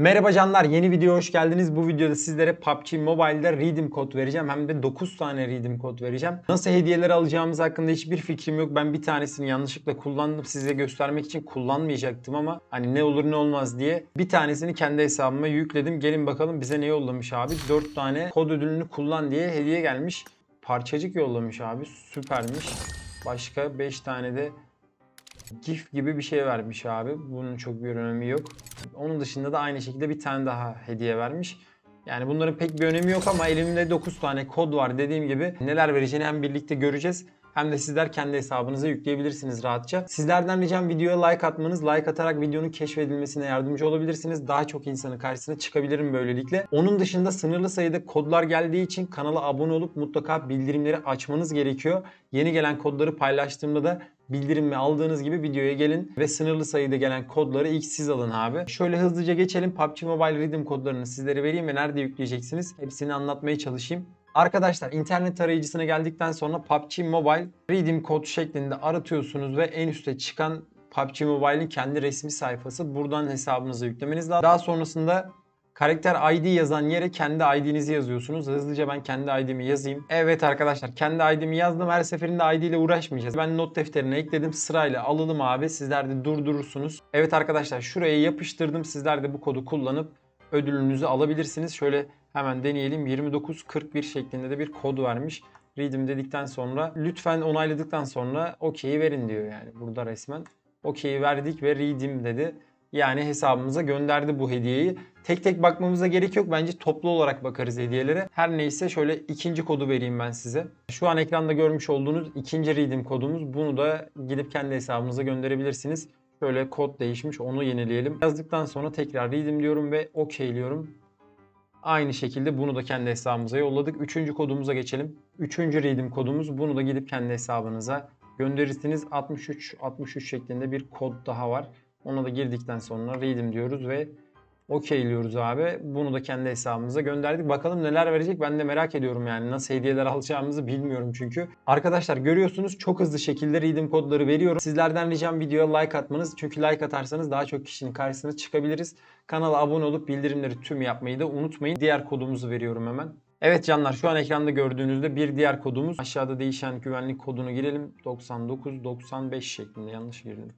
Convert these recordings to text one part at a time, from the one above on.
Merhaba canlar yeni videoya hoş geldiniz. Bu videoda sizlere PUBG Mobile'da Redeem kod vereceğim. Hem de 9 tane Redeem kod vereceğim. Nasıl hediyeler alacağımız hakkında hiçbir fikrim yok. Ben bir tanesini yanlışlıkla kullandım. Size göstermek için kullanmayacaktım ama hani ne olur ne olmaz diye bir tanesini kendi hesabıma yükledim. Gelin bakalım bize ne yollamış abi. 4 tane kod ödülünü kullan diye hediye gelmiş. Parçacık yollamış abi. Süpermiş. Başka 5 tane de GIF gibi bir şey vermiş abi. Bunun çok bir önemi yok. Onun dışında da aynı şekilde bir tane daha hediye vermiş. Yani bunların pek bir önemi yok ama elimde 9 tane kod var dediğim gibi. Neler vereceğini hem birlikte göreceğiz. Hem de sizler kendi hesabınıza yükleyebilirsiniz rahatça. Sizlerden ricam videoya like atmanız. Like atarak videonun keşfedilmesine yardımcı olabilirsiniz. Daha çok insanın karşısına çıkabilirim böylelikle. Onun dışında sınırlı sayıda kodlar geldiği için kanala abone olup mutlaka bildirimleri açmanız gerekiyor. Yeni gelen kodları paylaştığımda da bildirimimi aldığınız gibi videoya gelin ve sınırlı sayıda gelen kodları ilk siz alın abi. Şöyle hızlıca geçelim. PUBG Mobile Redeem kodlarını sizlere vereyim ve nerede yükleyeceksiniz hepsini anlatmaya çalışayım. Arkadaşlar internet tarayıcısına geldikten sonra PUBG Mobile Redeem kod şeklinde aratıyorsunuz ve en üste çıkan PUBG Mobile'in kendi resmi sayfası. Buradan hesabınıza yüklemeniz lazım. Daha sonrasında Karakter ID yazan yere kendi ID'nizi yazıyorsunuz. Hızlıca ben kendi ID'mi yazayım. Evet arkadaşlar kendi ID'mi yazdım. Her seferinde ID ile uğraşmayacağız. Ben not defterine ekledim. Sırayla alalım abi. Sizler de durdurursunuz. Evet arkadaşlar şuraya yapıştırdım. Sizler de bu kodu kullanıp ödülünüzü alabilirsiniz. Şöyle hemen deneyelim. 2941 şeklinde de bir kod vermiş. Redeem dedikten sonra lütfen onayladıktan sonra OK'yi verin diyor yani burada resmen. OK'yi verdik ve redeem dedi. Yani hesabımıza gönderdi bu hediyeyi. Tek tek bakmamıza gerek yok. Bence toplu olarak bakarız hediyelere. Her neyse şöyle ikinci kodu vereyim ben size. Şu an ekranda görmüş olduğunuz ikinci redeem kodumuz. Bunu da gidip kendi hesabınıza gönderebilirsiniz. Şöyle kod değişmiş onu yenileyelim. Yazdıktan sonra tekrar redeem diyorum ve okeyliyorum. Aynı şekilde bunu da kendi hesabımıza yolladık. Üçüncü kodumuza geçelim. Üçüncü redeem kodumuz. Bunu da gidip kendi hesabınıza gönderirsiniz. 63 63 şeklinde bir kod daha var. Ona da girdikten sonra redeem diyoruz ve okeyliyoruz abi. Bunu da kendi hesabımıza gönderdik. Bakalım neler verecek ben de merak ediyorum yani. Nasıl hediyeler alacağımızı bilmiyorum çünkü. Arkadaşlar görüyorsunuz çok hızlı şekilde redeem kodları veriyorum. Sizlerden ricam videoya like atmanız. Çünkü like atarsanız daha çok kişinin karşısına çıkabiliriz. Kanala abone olup bildirimleri tüm yapmayı da unutmayın. Diğer kodumuzu veriyorum hemen. Evet canlar şu an ekranda gördüğünüzde bir diğer kodumuz. Aşağıda değişen güvenlik kodunu girelim. 9995 şeklinde yanlış girdim.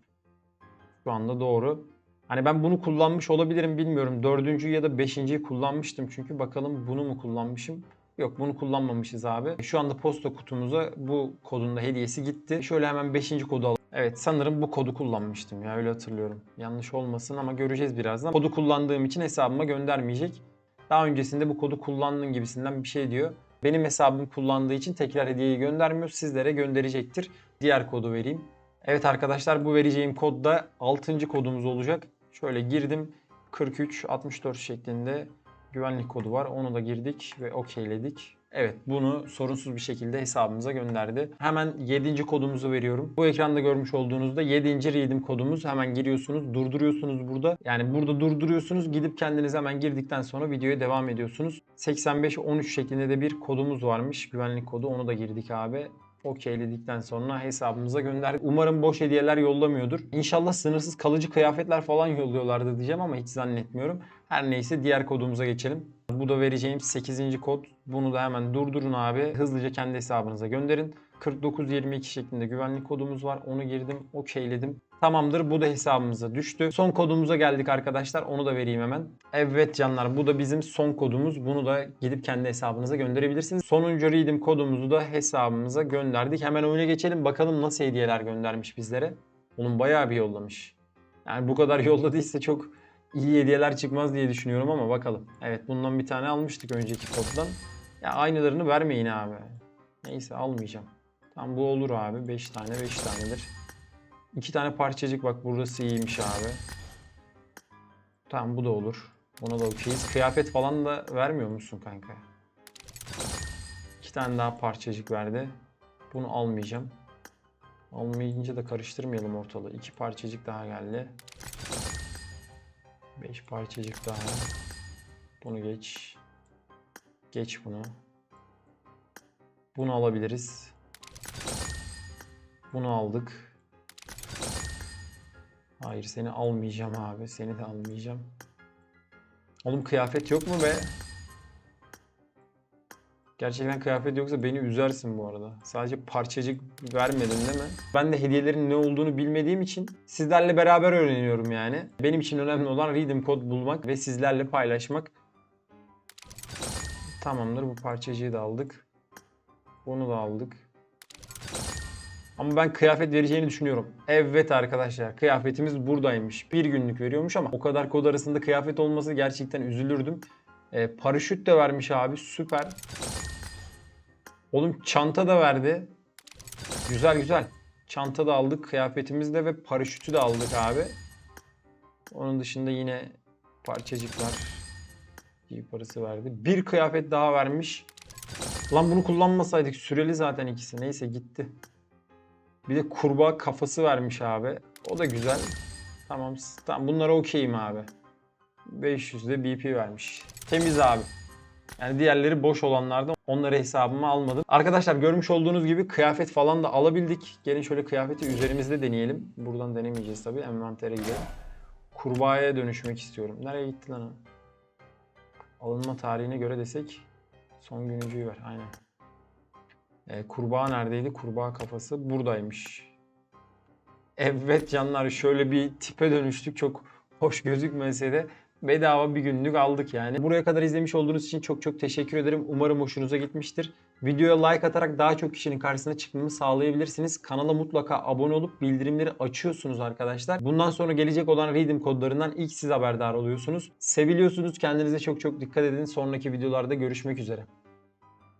Şu anda doğru. Hani ben bunu kullanmış olabilirim bilmiyorum. Dördüncü ya da beşinciyi kullanmıştım çünkü bakalım bunu mu kullanmışım? Yok bunu kullanmamışız abi. Şu anda posta kutumuza bu kodun da hediyesi gitti. Şöyle hemen 5. kodu al. Evet sanırım bu kodu kullanmıştım ya öyle hatırlıyorum. Yanlış olmasın ama göreceğiz birazdan. Kodu kullandığım için hesabıma göndermeyecek. Daha öncesinde bu kodu kullandığın gibisinden bir şey diyor. Benim hesabım kullandığı için tekrar hediyeyi göndermiyor. Sizlere gönderecektir. Diğer kodu vereyim. Evet arkadaşlar bu vereceğim kod da 6. kodumuz olacak. Şöyle girdim 43 64 şeklinde güvenlik kodu var. Onu da girdik ve okeyledik. Evet bunu sorunsuz bir şekilde hesabımıza gönderdi. Hemen 7. kodumuzu veriyorum. Bu ekranda görmüş olduğunuzda 7. redeem kodumuz. Hemen giriyorsunuz, durduruyorsunuz burada. Yani burada durduruyorsunuz. Gidip kendiniz hemen girdikten sonra videoya devam ediyorsunuz. 8513 şeklinde de bir kodumuz varmış. Güvenlik kodu. Onu da girdik abi okeyledikten sonra hesabımıza gönderdik. Umarım boş hediyeler yollamıyordur. İnşallah sınırsız kalıcı kıyafetler falan yolluyorlardı diyeceğim ama hiç zannetmiyorum. Her neyse diğer kodumuza geçelim. Bu da vereceğim 8. kod. Bunu da hemen durdurun abi. Hızlıca kendi hesabınıza gönderin. 4922 şeklinde güvenlik kodumuz var. Onu girdim, okeyledim. Tamamdır bu da hesabımıza düştü. Son kodumuza geldik arkadaşlar. Onu da vereyim hemen. Evet canlar bu da bizim son kodumuz. Bunu da gidip kendi hesabınıza gönderebilirsiniz. Sonuncu redeem kodumuzu da hesabımıza gönderdik. Hemen oyuna geçelim. Bakalım nasıl hediyeler göndermiş bizlere. Onun bayağı bir yollamış. Yani bu kadar yolladıysa çok iyi hediyeler çıkmaz diye düşünüyorum ama bakalım. Evet bundan bir tane almıştık önceki koddan. Ya aynılarını vermeyin abi. Neyse almayacağım. Tamam bu olur abi. 5 tane 5 tanedir. İki tane parçacık bak burası iyiymiş abi. Tamam bu da olur. Buna da okeyiz. Kıyafet falan da vermiyor musun kanka? İki tane daha parçacık verdi. Bunu almayacağım. Almayınca da karıştırmayalım ortalığı. İki parçacık daha geldi. Beş parçacık daha. Bunu geç. Geç bunu. Bunu alabiliriz. Bunu aldık. Hayır seni almayacağım abi. Seni de almayacağım. Oğlum kıyafet yok mu be? Gerçekten kıyafet yoksa beni üzersin bu arada. Sadece parçacık vermedin değil mi? Ben de hediyelerin ne olduğunu bilmediğim için sizlerle beraber öğreniyorum yani. Benim için önemli olan redeem kod bulmak ve sizlerle paylaşmak. Tamamdır bu parçacığı da aldık. Bunu da aldık. Ama ben kıyafet vereceğini düşünüyorum. Evet arkadaşlar kıyafetimiz buradaymış. Bir günlük veriyormuş ama o kadar kod arasında kıyafet olması gerçekten üzülürdüm. Ee, paraşüt de vermiş abi süper. Oğlum çanta da verdi. Güzel güzel. Çanta da aldık kıyafetimizi de ve paraşütü de aldık abi. Onun dışında yine parçacıklar. İyi parası verdi. Bir kıyafet daha vermiş. Lan bunu kullanmasaydık süreli zaten ikisi. Neyse gitti. Bir de kurbağa kafası vermiş abi. O da güzel. Tamam. Tamam bunlara okeyim abi. 500 de BP vermiş. Temiz abi. Yani diğerleri boş olanlardan onları hesabıma almadım. Arkadaşlar görmüş olduğunuz gibi kıyafet falan da alabildik. Gelin şöyle kıyafeti üzerimizde deneyelim. Buradan denemeyeceğiz tabii. Envantere gidelim. Kurbağaya dönüşmek istiyorum. Nereye gitti lan o? Alınma tarihine göre desek son günücüyü ver. Aynen. Ee, kurbağa neredeydi? Kurbağa kafası buradaymış. Evet canlar şöyle bir tipe dönüştük. Çok hoş gözükmese de bedava bir günlük aldık yani. Buraya kadar izlemiş olduğunuz için çok çok teşekkür ederim. Umarım hoşunuza gitmiştir. Videoya like atarak daha çok kişinin karşısına çıkmamı sağlayabilirsiniz. Kanala mutlaka abone olup bildirimleri açıyorsunuz arkadaşlar. Bundan sonra gelecek olan Redeem kodlarından ilk siz haberdar oluyorsunuz. Seviliyorsunuz. Kendinize çok çok dikkat edin. Sonraki videolarda görüşmek üzere.